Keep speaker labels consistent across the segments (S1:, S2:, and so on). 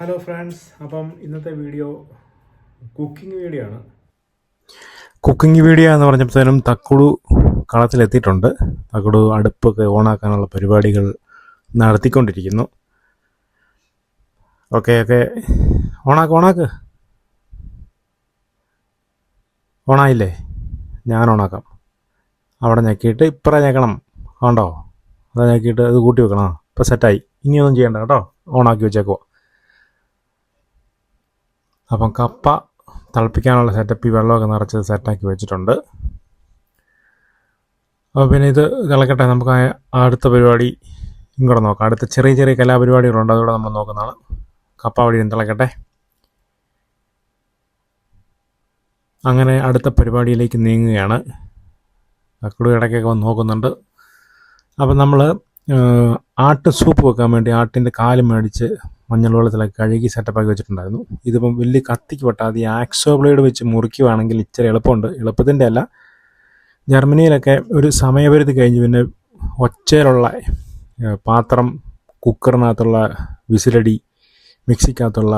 S1: Hello friends അപ്പം ഇന്നത്തെ video cooking video ആണ്. കുക്കിംഗ് വീഡിയോ എന്ന് പറഞ്ഞപ്പോഴത്തേനും തക്കുടു കളത്തിലെത്തിയിട്ടുണ്ട്. തക്കുടു അടുപ്പൊക്കെ ഓണാക്കാനുള്ള പരിപാടികൾ നടത്തിക്കൊണ്ടിരിക്കുന്നു. ഓക്കെ ഓക്കെ ഓണാക്ക് ഓണാക്ക്. ഓണായില്ലേ? ഞാൻ ഓണാക്കാം. അവിടെ ഞെക്കിയിട്ട് ഇപ്പറ ഞെക്കണം. കണ്ടോ? അത് ഞെക്കിയിട്ട് അത് കൂട്ടി വെക്കണം. ഇപ്പോൾ ഇപ്പം സെറ്റായി ഇനിയൊന്നും ചെയ്യണ്ട കേട്ടോ. ഓണാക്കി വെച്ചേക്കുവാ. അപ്പം കപ്പ തിളപ്പിക്കാനുള്ള സെറ്റപ്പ് ഈ വെള്ളമൊക്കെ നിറച്ച് സെറ്റാക്കി വെച്ചിട്ടുണ്ട്. അപ്പോൾ പിന്നെ ഇത് തിളക്കട്ടെ നമുക്ക് അടുത്ത പരിപാടി ഇങ്ങോട്ട് നോക്കാം. അടുത്ത ചെറിയ ചെറിയ കലാപരിപാടികളുണ്ട് അതുകൂടെ നമ്മൾ നോക്കുന്നതാണ്. കപ്പ വഴി തിളക്കട്ടെ. അങ്ങനെ അടുത്ത പരിപാടിയിലേക്ക് നീങ്ങുകയാണ്. അക്കുടു ഇടയ്ക്കൊക്കെ വന്ന് നോക്കുന്നുണ്ട്. അപ്പം നമ്മൾ ആട്ട് സൂപ്പ് വെക്കാൻ വേണ്ടി ആട്ടിന്റെ കാൽ മേടിച്ച് മഞ്ഞൾ വെള്ളത്തിലൊക്കെ കഴുകി സെറ്റപ്പാക്കി വെച്ചിട്ടുണ്ടായിരുന്നു. ഇതിപ്പം വലിയ കത്തിക്ക് പെട്ടാതെ ഈ ആക്സോ ബ്ലേഡ് വെച്ച് മുറിക്കുവാണെങ്കിൽ ഇച്ചിരി എളുപ്പമുണ്ട്. എളുപ്പത്തിന്റെ അല്ല. ജർമ്മനിയിലൊക്കെ ഒരു സമയപരിധി കഴിഞ്ഞ് പിന്നെ ഒച്ചയിലുള്ള പാത്രം കുക്കറിനകത്തുള്ള വിസിലടി മിക്സിക്കകത്തുള്ള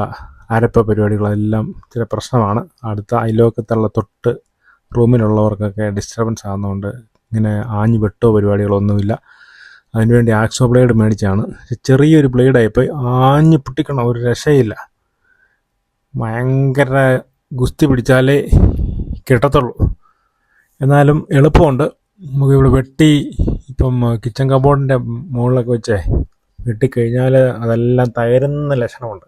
S1: അരപ്പ പരിപാടികളെല്ലാം ഇച്ചിരി പ്രശ്നമാണ്. അടുത്ത അയലോക്കത്തുള്ള തൊട്ട് റൂമിലുള്ളവർക്കൊക്കെ ഡിസ്റ്റർബൻസ് ആകുന്നതുകൊണ്ട് ഇങ്ങനെ ആഞ്ഞു വെട്ടോ പരിപാടികളൊന്നുമില്ല. അതിനുവേണ്ടി ആക്സോ ബ്ലേഡ് മേടിച്ചാണ്. ചെറിയൊരു ബ്ലേഡായിപ്പോയി ആഞ്ഞു പൊട്ടിക്കണം. ഒരു രക്ഷയില്ല. ഭയങ്കര ഗുസ്തി പിടിച്ചാലേ കിട്ടത്തുള്ളൂ. എന്നാലും എളുപ്പമുണ്ട്. നമുക്ക് ഇവിടെ വെട്ടി ഇപ്പം കിച്ചൺ കബോർഡിന്റെ മുകളിലൊക്കെ വെച്ചേ വെട്ടിക്കഴിഞ്ഞാൽ അതെല്ലാം തയരുന്ന ലക്ഷണമുണ്ട്.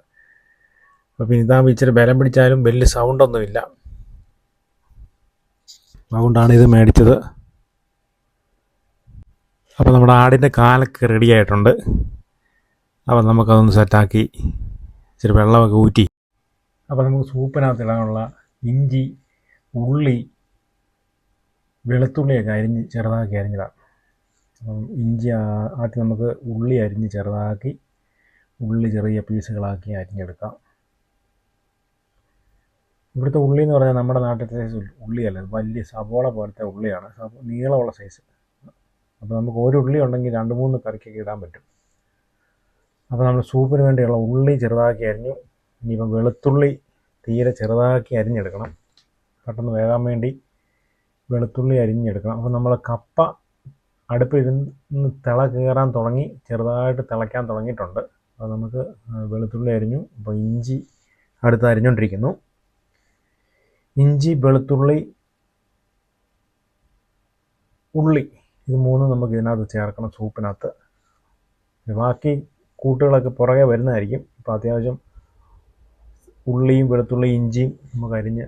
S1: അപ്പോൾ പിന്നെ ഇതാകുമ്പോൾ ഇച്ചിരി ബലം പിടിച്ചാലും വലിയ സൗണ്ടൊന്നുമില്ല അതുകൊണ്ടാണ് ഇത് മേടിച്ചത്. അപ്പോൾ നമ്മുടെ ആടിന്റെ കാലൊക്കെ റെഡി ആയിട്ടുണ്ട്. അപ്പോൾ നമുക്കതൊന്ന് സെറ്റാക്കി ഇച്ചിരി വെള്ളമൊക്കെ ഊറ്റി. അപ്പോൾ നമുക്ക് സൂപ്പിനകത്ത് ഇടാനുള്ള ഇഞ്ചി ഉള്ളി വെളുത്തുള്ളിയൊക്കെ അരിഞ്ഞ് ചെറുതാക്കി അരിഞ്ഞിടാം. അപ്പം ഇഞ്ചി ആദ്യം നമുക്ക് ഉള്ളി അരിഞ്ഞ് ചെറുതാക്കി ഉള്ളി ചെറിയ പീസുകളാക്കി അരിഞ്ഞെടുക്കാം. ഇവിടുത്തെ ഉള്ളി എന്ന് പറഞ്ഞാൽ നമ്മുടെ നാട്ടിലത്തെ സൈസ് ഉള്ളിയല്ല വലിയ സവോള പോലത്തെ ഉള്ളിയാണ്. നീളമുള്ള സൈസ് അപ്പോൾ നമുക്ക് ഒരു ഉള്ളി ഉണ്ടെങ്കിൽ രണ്ട് മൂന്ന് കറിക്കൊക്കെ ഇടാൻ പറ്റും. അപ്പോൾ നമ്മൾ സൂപ്പിന് വേണ്ടിയുള്ള ഉള്ളി ചെറുതാക്കി അരിഞ്ഞു. ഇനിയിപ്പം വെളുത്തുള്ളി തീരെ ചെറുതാക്കി അരിഞ്ഞെടുക്കണം. പെട്ടെന്ന് വേകാൻ വേണ്ടി വെളുത്തുള്ളി അരിഞ്ഞെടുക്കണം. അപ്പോൾ നമ്മൾ കപ്പ അടുപ്പിരുന്ന് തിള കയറാൻ തുടങ്ങി ചെറുതായിട്ട് തിളയ്ക്കാൻ തുടങ്ങിയിട്ടുണ്ട്. അപ്പോൾ നമുക്ക് വെളുത്തുള്ളി അരിഞ്ഞു. അപ്പോൾ ഇഞ്ചി അടുത്ത് അരിഞ്ഞുകൊണ്ടിരിക്കുന്നു ഇഞ്ചി വെളുത്തുള്ളി ഉള്ളി ഇത് മൂന്നും നമുക്ക് ഇതിനകത്ത് ചേർക്കണം സൂപ്പിനകത്ത്. ബാക്കി കൂട്ടുകളൊക്കെ പുറകെ വരുന്നതായിരിക്കും. അപ്പോൾ അത്യാവശ്യം ഉള്ളിയും വെളുത്തുള്ളി ഇഞ്ചിയും നമുക്ക് അരിഞ്ഞ്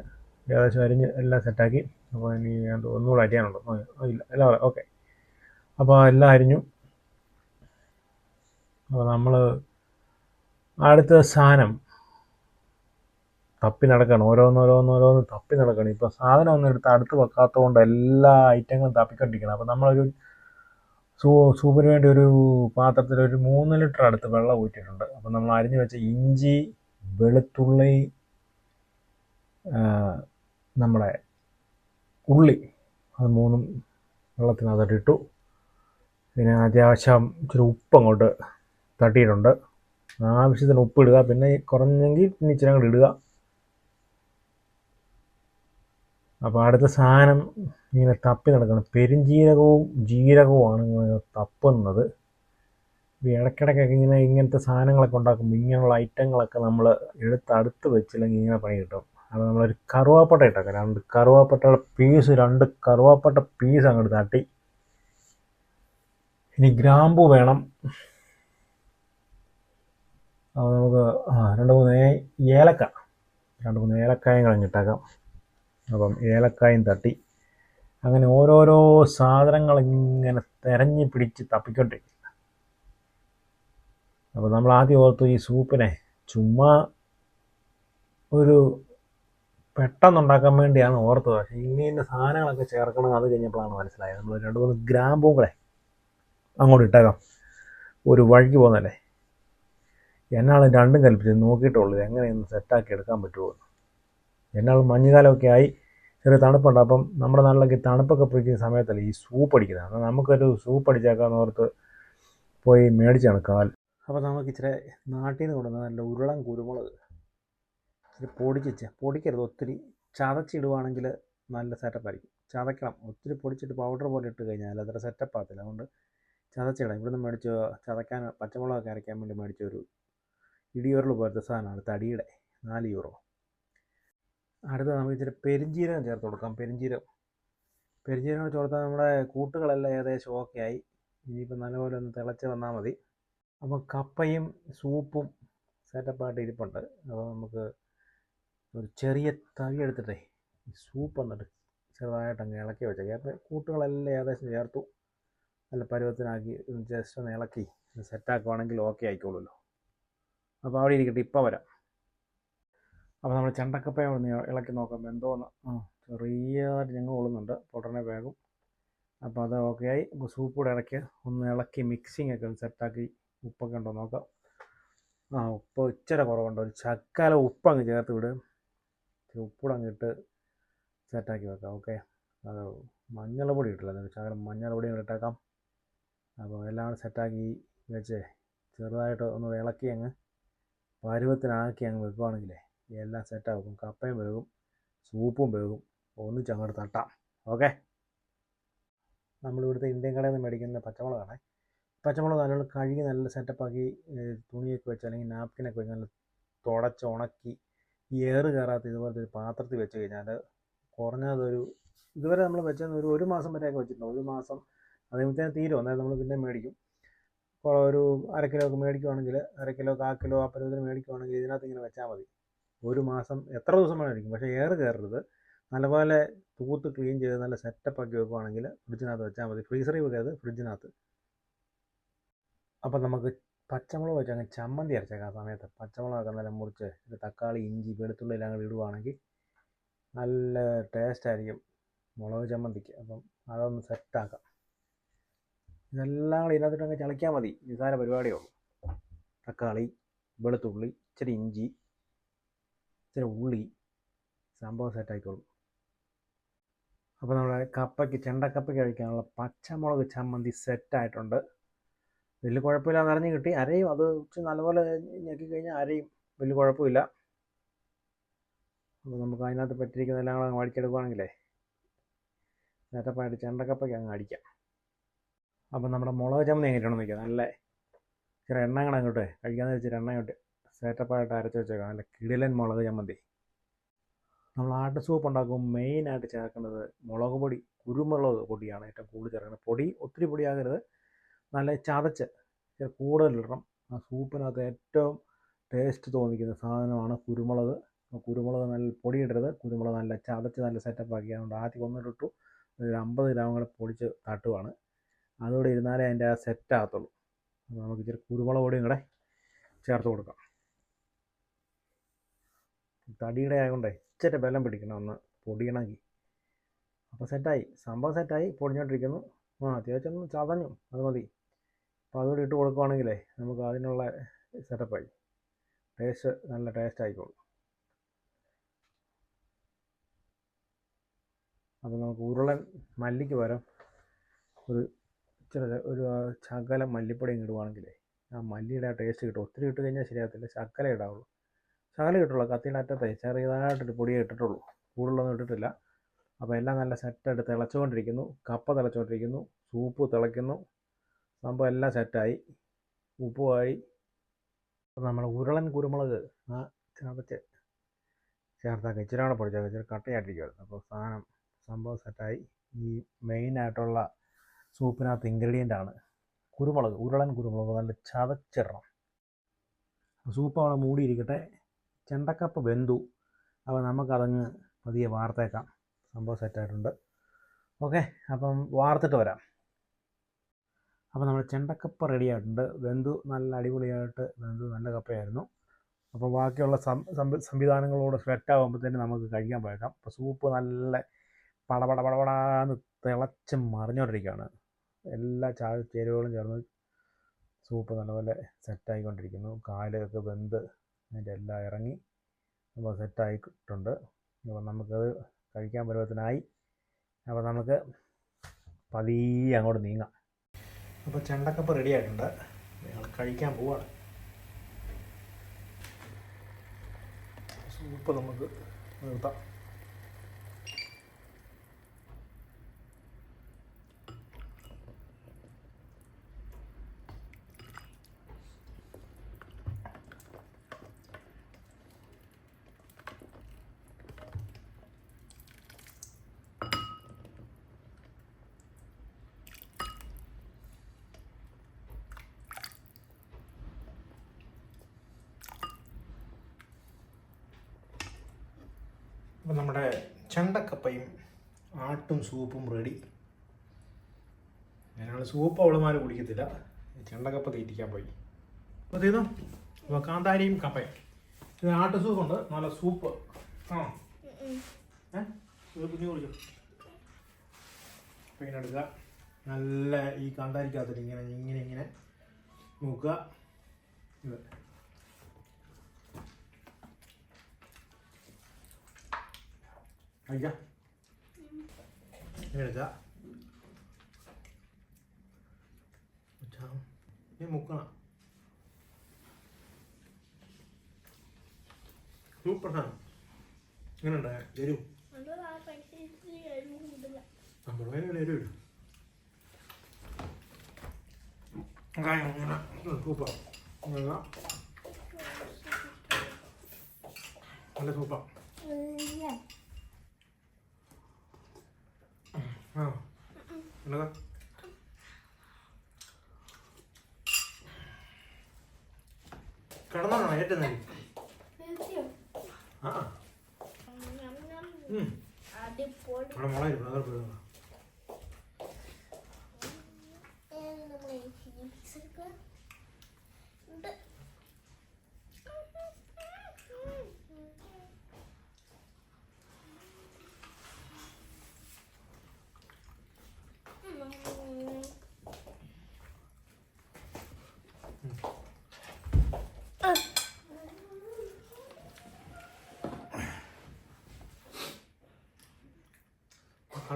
S1: ഏകദേശം അരിഞ്ഞ് എല്ലാം സെറ്റാക്കി. അപ്പോൾ ഇനി ഒന്നുകൂടെ ആ, ഇല്ല എല്ലാം ഓക്കെ. അപ്പോൾ എല്ലാം അരിഞ്ഞു. അപ്പോൾ നമ്മൾ അടുത്ത സാധനം തപ്പി നടക്കണം. ഓരോന്നോരോന്നോരോന്ന് തപ്പി നടക്കണം. ഇപ്പോൾ സാധനം ഒന്നും എടുത്ത് അടുത്ത് വെക്കാത്തത് കൊണ്ട് എല്ലാ ഐറ്റങ്ങളും തപ്പിക്കൊണ്ടിരിക്കണം. അപ്പോൾ നമ്മളൊരു സൂ സൂപ്പിന് വേണ്ടി ഒരു പാത്രത്തിൽ ഒരു മൂന്ന് ലിറ്റർ അടുത്ത് വെള്ളം ഊറ്റിയിട്ടുണ്ട്. അപ്പോൾ നമ്മൾ അരിഞ്ഞു വെച്ച ഇഞ്ചി വെളുത്തുള്ളി നമ്മുടെ ഉള്ളി അത് മൂന്നും വെള്ളത്തിനകത്തോട്ട് ഇട്ടു. പിന്നെ അത്യാവശ്യം ഇച്ചിരി ഉപ്പ് അങ്ങോട്ട് തട്ടിയിട്ടുണ്ട്. ആവശ്യത്തിന് ഉപ്പ് ഇടുക. പിന്നെ കുറഞ്ഞെങ്കിൽ പിന്നെ ഇച്ചിരി അങ്ങോട്ട് ഇടുക. അപ്പോൾ അടുത്ത സാധനം ഇങ്ങനെ തപ്പി നടക്കണം. പെരുംജീരകവും ജീരകവുമാണ് ഇങ്ങനെ തപ്പുന്നത്. ഇടയ്ക്കിടയ്ക്കൊക്കെ ഇങ്ങനെ ഇങ്ങനത്തെ സാധനങ്ങളൊക്കെ ഉണ്ടാക്കുമ്പോൾ ഇങ്ങനെയുള്ള ഐറ്റങ്ങളൊക്കെ നമ്മൾ എടുത്തടുത്ത് വെച്ചില്ലെങ്കിൽ ഇങ്ങനെ പണി കിട്ടും. അപ്പോൾ നമ്മളൊരു കറുവാപ്പട്ട ഇട്ടൊക്കെ. രണ്ട് കറുവാപ്പട്ടയുടെ പീസ് രണ്ട് കറുവാപ്പട്ട പീസ് അങ്ങോട്ട് തട്ടി. ഇനി ഗ്രാമ്പു വേണം. അപ്പോൾ നമുക്ക് രണ്ട് മൂന്ന് ഏലക്ക. രണ്ട് മൂന്ന് ഏലക്കായും കളഞ്ഞിട്ടേക്കാം. അപ്പം ഏലക്കായും തട്ടി. അങ്ങനെ ഓരോരോ സാധനങ്ങൾ ഇങ്ങനെ തെരഞ്ഞു പിടിച്ച് തപ്പിക്കൊണ്ടിരിക്കും അപ്പോൾ നമ്മൾ ആദ്യം ഓർത്തു ഈ സൂപ്പിനെ ചുമ്മാ ഒരു പെട്ടെന്നുണ്ടാക്കാൻ വേണ്ടിയാണ് ഓർത്തത്. പക്ഷേ ഇങ്ങനെ സാധനങ്ങളൊക്കെ ചേർക്കണം അത് കഴിഞ്ഞപ്പോഴാണ് മനസ്സിലായത്. നമ്മൾ രണ്ട് മൂന്ന് ഗ്രാമ്പും കൂടെ അങ്ങോട്ട് ഇട്ടേക്കാം. ഒരു വഴിക്ക് പോകുന്നല്ലേ എന്നാളും രണ്ടും കൽപ്പിച്ച് നോക്കിയിട്ടുള്ളൂ എങ്ങനെയൊന്ന് സെറ്റാക്കി എടുക്കാൻ പറ്റുമോ എന്നാൽ മഞ്ഞുകാലമൊക്കെ ആയി ചെറിയ തണുപ്പുണ്ട്. അപ്പം നമ്മുടെ നാട്ടിലൊക്കെ തണുപ്പൊക്കെ പിടിക്കുന്ന സമയത്തല്ല ഈ സൂപ്പ് അടിക്കുന്നത്? എന്നാൽ നമുക്കൊരു സൂപ്പ് അടിച്ചേക്കാന്ന് ഓർത്ത് പോയി മേടിച്ചാണ് കാൽ. അപ്പോൾ നമുക്ക് ഇച്ചിരി നാട്ടിൽ നിന്ന് കൊണ്ടുവന്ന നല്ല ഉരുളൻ കുരുമുളക് ഇച്ചിരി പൊടിച്ച് പൊടിക്കരുത്. ഒത്തിരി ചതച്ചിടുവാണെങ്കിൽ നല്ല സെറ്റപ്പ് ആയിരിക്കും. ചതയ്ക്കണം. ഒത്തിരി പൊടിച്ചിട്ട് പൗഡർ പോലെ ഇട്ട് കഴിഞ്ഞാൽ അത്ര സെറ്റപ്പ് ആകത്തില്ല. അതുകൊണ്ട് ചതച്ചിടാം ഇവിടുന്ന് മേടിച്ച് ചതയ്ക്കാൻ പച്ചമുളകൊക്കെ അരയ്ക്കാൻ വേണ്ടി മേടിച്ച ഒരു ഇടിയോറിൽ പോലത്തെ സാധനമാണ് തടിയുടെ. നാല് യൂറോ അടുത്ത നമുക്ക് ഇച്ചിരി പെരിഞ്ജീരകം ചേർത്ത് കൊടുക്കാം. പെരിഞ്ജീരകം പെരിഞ്ജീരകം ചേർത്താൽ നമ്മുടെ കൂട്ടുകളെല്ലാം ഏകദേശം ഓക്കെ ആയി. ഇനിയിപ്പോൾ നല്ലപോലെ ഒന്ന് തിളച്ച് വന്നാൽ മതി. അപ്പോൾ കപ്പയും സൂപ്പും സെറ്റപ്പായിട്ട് ഇരിപ്പുണ്ട്. അപ്പോൾ നമുക്ക് ഒരു ചെറിയ തവി എടുത്തിട്ടേ സൂപ്പ് എന്നിട്ട് ചെറുതായിട്ട് അങ്ങ് ഇളക്കി വെച്ചേക്കാം. അപ്പോൾ കൂട്ടുകളെല്ലാം ഏകദേശം ചേർത്തു. നല്ല പരുവത്തിനാക്കി ജസ്റ്റ് ഒന്ന് ഇളക്കി. സെറ്റാക്കുവാണെങ്കിൽ ഓക്കെ ആയിക്കോളുമല്ലോ. അപ്പോൾ അവിടെ ഇരിക്കട്ടെ ഇപ്പോൾ വരാം. അപ്പോൾ നമ്മൾ ചെണ്ടക്കപ്പയെ ഒന്ന് ഇളക്കി നോക്കാം എന്തോന്ന്? ചെറിയതായിട്ട് ഞങ്ങൾ കൊള്ളുന്നുണ്ട്. പൊട്ടനെ വേഗം. അപ്പോൾ അത് ഓക്കെ ആയി. സൂപ്പ് കൂടെ ഇളക്കി ഒന്ന് ഇളക്കി മിക്സിങ് ഒക്കെ ഒന്ന് സെറ്റാക്കി ഉപ്പൊക്കെ ഉണ്ടോ നോക്കാം. ആ ഉപ്പ് ഇച്ചിരി കുറവുണ്ട്. ഒരു ചക്കാല ഉപ്പ് അങ്ങ് ചേർത്ത് വിട്. ഉപ്പൂടെ അങ്ങ് ഇട്ട് സെറ്റാക്കി വെക്കാം. ഓക്കെ അത് മഞ്ഞൾ പൊടി ഇട്ടില്ല. എന്നിട്ട് ശകലം മഞ്ഞൾ പൊടി അങ്ങ് ഇട്ടേക്കാം. അപ്പോൾ എല്ലാം സെറ്റാക്കി വെച്ച്. ചെറുതായിട്ട് ഒന്ന് ഇളക്കി അങ്ങ് പരുവത്തിനാക്കി അങ്ങ് വെക്കുവാണെങ്കിലേ. എല്ലാം സെറ്റാകും കപ്പയും വേകും സൂപ്പും വേകും ഒന്നിച്ച് അങ്ങോട്ട് തട്ടാം. ഓക്കെ നമ്മളിവിടുത്തെ ഇന്ത്യൻ കടയിൽ നിന്ന് മേടിക്കുന്ന പച്ചമുളകാണ്. പച്ചമുളക് നല്ലോണം കഴുകി നല്ല സെറ്റപ്പാക്കി തുണിയൊക്കെ വെച്ച് അല്ലെങ്കിൽ നാപ്കിനൊക്കെ വെച്ച് നല്ല തുടച്ച് ഉണക്കി ഈ ഏറ് കയറാത്ത ഇതുപോലത്തെ ഒരു പാത്രത്തിൽ വെച്ച് കഴിഞ്ഞാൽ കുറഞ്ഞതൊരു ഇതുവരെ നമ്മൾ വെച്ചാൽ ഒരു ഒരു മാസം വരെയൊക്കെ വെച്ചിട്ടുണ്ട്. ഒരു മാസം അതേപോലെ തീരും. അന്നേരം നമ്മൾ പിന്നെ മേടിക്കും. ഒരു അര കിലോ ഒക്കെ മേടിക്കുവാണെങ്കിൽ അര കിലോ കാ കിലോ ആ പരുവത്തിന് മേടിക്കുവാണെങ്കിൽ ഇതിനകത്ത് ഇങ്ങനെ വെച്ചാൽ മതി. ഒരു മാസം എത്ര ദിവസം വേണമെങ്കിലും പക്ഷേ എയർ കയറരുത്. നല്ലപോലെ തൂത്ത് ക്ലീൻ ചെയ്ത് നല്ല സെറ്റപ്പ് ആക്കി വെക്കുവാണെങ്കിൽ ഫ്രിഡ്ജിനകത്ത് വെച്ചാൽ മതി. ഫ്രീസറിൽ വെക്കരുത് ഫ്രിഡ്ജിനകത്ത്. അപ്പം നമുക്ക് പച്ചമുളക് വെച്ച് അങ്ങ് ചമ്മന്തി അരച്ചേക്കാം ആ സമയത്ത്. പച്ചമുളകൊക്കെ നല്ല മുറിച്ച് തക്കാളി ഇഞ്ചി വെളുത്തുള്ളി എല്ലാം കൂടി ഇടുവാണെങ്കിൽ നല്ല ടേസ്റ്റ് ആയിരിക്കും മുളക് ചമ്മന്തിക്ക്. അപ്പം അതൊന്ന് സെറ്റാക്കാം ഇതെല്ലാം കൂടി ഇതിനകത്തിട്ട് അങ്ങ് ചളിക്കാൻ മതി. നിസാര പരിപാടിയേ ഉള്ളൂ. തക്കാളി വെളുത്തുള്ളി ഇച്ചിരി ഇഞ്ചി ഇച്ചിരി ഉള്ളി സംഭവം സെറ്റായിക്കോളും അപ്പോൾ നമ്മുടെ കപ്പയ്ക്ക് ചെണ്ടക്കപ്പയ്ക്ക് കഴിക്കാനുള്ള പച്ചമുളക് ചമ്മന്തി സെറ്റായിട്ടുണ്ട് വലിയ കുഴപ്പമില്ലാന്ന് അറിഞ്ഞ് കിട്ടി. അരയും അത് നല്ലപോലെ ഞെക്കി കഴിഞ്ഞാൽ അരയും വലിയ കുഴപ്പമില്ല. അപ്പോൾ നമുക്ക് അതിനകത്ത് പറ്റിയിരിക്കുന്ന എല്ലാം കൂടെ അങ്ങ് അടിച്ചെടുക്കുകയാണെങ്കിലേ നേരത്തെപ്പായിട്ട് ചെണ്ടക്കപ്പയ്ക്ക് അങ്ങ് അടിക്കാം. അപ്പം നമ്മുടെ മുളക് ചമ്മന്തി എങ്ങനെയാണെന്ന് നോക്കിയാൽ നല്ല ഇച്ചിരി എണ്ണ അങ്ങോട്ട് കഴിക്കാമെന്ന് വെച്ചിട്ട് എണ്ണ ഇങ്ങോട്ട് സെറ്റപ്പായിട്ട് അരച്ച് വെച്ചേക്കാം. നല്ല കിടിലൻ മുളക് ചമ്മന്തി നമ്മൾ ആട്ട് സൂപ്പ് ഉണ്ടാക്കും മെയിനായിട്ട് ചേർക്കുന്നത് മുളക് പൊടി കുരുമുളക് പൊടിയാണ് ഏറ്റവും കൂടുതൽ ചേർക്കുന്നത്. പൊടി ഒത്തിരി പൊടിയാകരുത് നല്ല ചതച്ച് കൂടുതലിടണം ആ സൂപ്പിനകത്ത് ഏറ്റവും ടേസ്റ്റ് തോന്നിക്കുന്ന സാധനമാണ് കുരുമുളക്. കുരുമുളക് നല്ല പൊടിയിടരുത് കുരുമുളക് നല്ല ചതച്ച് നല്ല സെറ്റപ്പ് ആക്കി അതുകൊണ്ട് ആദ്യം ഒന്നിട്ടു ഒരു അമ്പത് ഗ്രാം കൂടെ പൊടിച്ച് തട്ടുവാണ്. അതുകൂടെ ഇരുന്നാലേ അതിന്റെ ആ സെറ്റാകത്തുള്ളൂ നമുക്ക് ഇച്ചിരി കുരുമുളക് പൊടിയും കൂടെ ചേർത്ത് കൊടുക്കാം. തടിയുടെ ആയതുകൊണ്ടേ ഇച്ചിരി ബലം പിടിക്കണം ഒന്ന് പൊടിയണമെങ്കിൽ. അപ്പോൾ സെറ്റായി. സംഭവം സെറ്റായി. പൊടിഞ്ഞോണ്ടിരിക്കുന്നു. ആ അത്യാവശ്യം ഒന്ന് ചതഞ്ഞു. അത് മതി. അപ്പോൾ അതുകൂടി ഇട്ട് കൊടുക്കുവാണെങ്കിലേ നമുക്ക് അതിനുള്ള സെറ്റപ്പായി ടേസ്റ്റ് നല്ല ടേസ്റ്റ് ആയിക്കോളും. അപ്പോൾ നമുക്ക് ഉരുളൻ മല്ലിക്ക് പകരം ഒരു ഇച്ചിരി ഒരു ശകലം മല്ലിപ്പൊടി ഇടുവാണെങ്കിലേ ആ മല്ലിയുടെ ആ ടേസ്റ്റ് കിട്ടും. ഒത്തിരി ഇട്ട് കഴിഞ്ഞാൽ ശരിയാകത്തില്ല. ശകലം ഇടാവുള്ളൂ. ശകലം ഇട്ടുള്ളൂ കത്തിയുടെ അറ്റത്തെ ചെറിയതായിട്ടൊരു പൊടിയേ ഇട്ടിട്ടുള്ളൂ. കൂടുതലൊന്നും ഇട്ടിട്ടില്ല. അപ്പോൾ എല്ലാം നല്ല സെറ്റായിട്ട് തിളച്ചുകൊണ്ടിരിക്കുന്നു. കപ്പ തിളച്ചുകൊണ്ടിരിക്കുന്നു. സൂപ്പ് തിളയ്ക്കുന്നു. സംഭവം എല്ലാം സെറ്റായി. ഉപ്പുമായി നമ്മൾ ഉരുളൻ കുരുമുളക് ആ ചതച്ച് ചേർത്താക്കി. ഇച്ചിരി പൊടിച്ചത് ഇച്ചിരി കട്ടയായിട്ടിരിക്കുമായിരുന്നു അപ്പോൾ സാധനം സംഭവം സെറ്റായി. ഈ മെയിനായിട്ടുള്ള സൂപ്പിനകത്ത് ഇൻഗ്രീഡിയന്റ് ആണ് കുരുമുളക്. ഉരുളൻ കുരുമുളക് നല്ല ചതച്ചിടണം. സൂപ്പ് അവിടെ മൂടിയിരിക്കട്ടെ. ചെണ്ടക്കപ്പ വെന്തു അപ്പോൾ നമുക്കതങ്ങ് പതിയെ വാർത്തേക്കാം. സംഭവം സെറ്റായിട്ടുണ്ട് ഓക്കെ അപ്പം വാർത്തിട്ട് വരാം. അപ്പോൾ നമ്മൾ ചെണ്ടക്കപ്പ റെഡി ആയിട്ടുണ്ട്. നല്ല അടിപൊളിയായിട്ട് വെന്തു നല്ല കപ്പയായിരുന്നു. അപ്പോൾ ബാക്കിയുള്ള സംവിധാനങ്ങളോട് സെറ്റ് ആകുമ്പോഴത്തേന് നമുക്ക് കഴിക്കാൻ പോയേക്കാം. അപ്പോൾ സൂപ്പ് നല്ല പടപട പടപടാന്ന് തിളച്ച് മറിഞ്ഞുകൊണ്ടിരിക്കുകയാണ് എല്ലാ ചാ ചേരുവകളും ചേർന്ന് സൂപ്പ് നല്ലപോലെ സെറ്റായിക്കൊണ്ടിരിക്കുന്നു കാലൊക്കെ വെന്ത് അതിന്റെ എല്ലാം ഇറങ്ങി അപ്പോൾ സെറ്റായിട്ടുണ്ട്. അപ്പോൾ നമുക്കത് കഴിക്കാൻ പരുവത്തിനായി അപ്പോൾ നമുക്ക് പതിയെ അങ്ങോട്ട് നീങ്ങാം. അപ്പോൾ ചെണ്ടക്കപ്പ് റെഡി ആയിട്ടുണ്ട്. ഞങ്ങൾ കഴിക്കാൻ പോവാണ്. സൂപ്പ് നമുക്ക് നിർത്താം. അപ്പം നമ്മുടെ ചെണ്ടക്കപ്പയും ആട്ടും സൂപ്പും റെഡി ഞങ്ങൾ സൂപ്പ് അവളുമാർ കുടിക്കത്തില്ല. ചെണ്ടക്കപ്പ തീറ്റിക്കാൻ പോയി. അപ്പോൾ ചെയ്തു അപ്പോൾ കാന്താരിയും കപ്പയും. ഇത് ആട്ടു സൂപ്പുണ്ട്. നല്ല സൂപ്പ്. ആ. ഏ? ഇത് കുഞ്ഞു കുടിച്ചു അപ്പോൾ ഇങ്ങനെ എടുക്കുക. നല്ല ഈ കാന്താരിക്കകത്തിട്ട് ഇങ്ങനെ ഇങ്ങനെ ഇങ്ങനെ നോക്കുക. ഇത്. ഇങ്ങനെ എടുക്കുക ഉച്ചാ- ഇത് മുക്കണം. സൂപ്പർ സാധനം. എങ്ങനെയുണ്ട് എരിവ് നമ്മൾ വേറെ എരിവ് ഇടും ഇങ്ങനെ. സൂപ്പർ നല്ല സൂപ്പർ ആ എന്നതാ കിടന്നാണോ? ഏറ്റവും നല്ല ആ അവിടെ മുളക് ഇരിപ്പുണ്ട് അതോടെ പോയി നോക്കാം.
S2: നമ്മളെ ചിപ്സ് ഒക്കെ ഉണ്ട്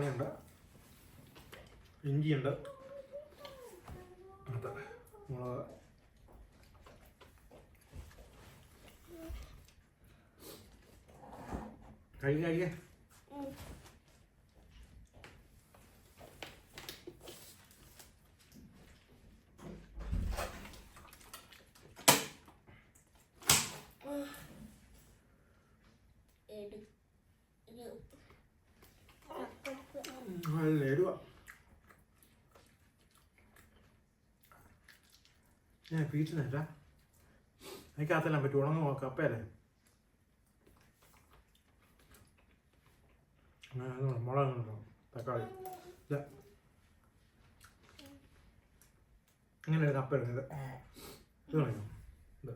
S1: തക്കാളിയുണ്ട് ഇഞ്ചിയുണ്ട്. അത് മുളക്. കഴിക്കുക
S2: എടു ഒരു അപ്പുറത്ത്
S1: നല്ല എരുവ ഞാൻ പീച്ചുന്നില്ല എനിക്കകത്തെല്ലാം പറ്റും ഉണങ്ങ് നോക്കാം അപ്പയല്ലേ? മുളകുണ്ടോ തക്കാളി. ഇല്ല അങ്ങനെ ഒരു കപ്പ എടുക്കുന്നത് ഇത്. കാണിക്കാം ഇത്.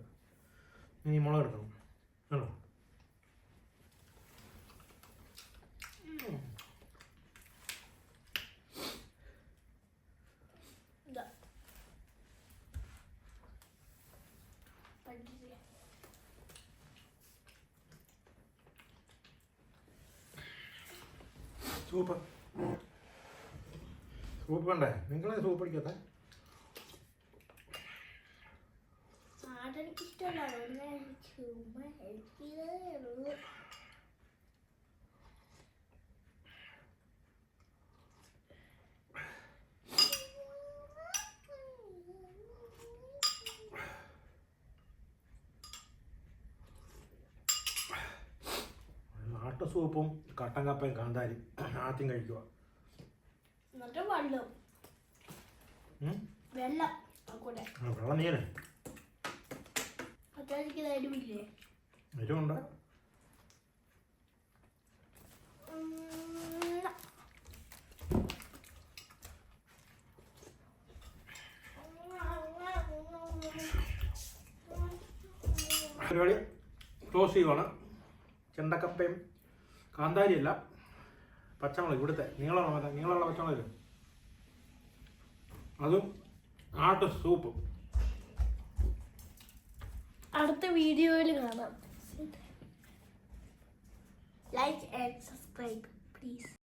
S1: ഇനി മുളക് എടുക്കണം. ആണോ
S2: ഇതാ പഠിച്ചില്ല
S1: സൂപ്പർ സൂപ്പ് വേണ്ടേ? നിങ്ങളെ സൂപ്പ് അടിക്കാത്ത?
S2: ആടെനിക്കിഷ്ടമല്ല അതുകൊണ്ട് ചുമ്മാ ഹെൽപ്പ് ചെയ്തതേ ഉള്ളൂ.
S1: ആട്ട സൂപ്പും കട്ടൻ കപ്പയും കാന്താരി ആദ്യം കഴിക്കുക.
S2: വെള്ളം. തരുമില്ലേ
S1: എരിവുണ്ട്. പരിപാടി. ക്ലോസ് ചെയ്യുവാണ്. ചെണ്ടക്കപ്പയും കാന്താരിയല്ല പച്ചമുളക് ഇവിടുത്തെ. നീളമുള്ള നീളമുള്ള പച്ചമുളക്? അതും ആട്ട് സൂപ്പ്.
S2: അടുത്ത വീഡിയോയിൽ കാണാം. Like and subscribe please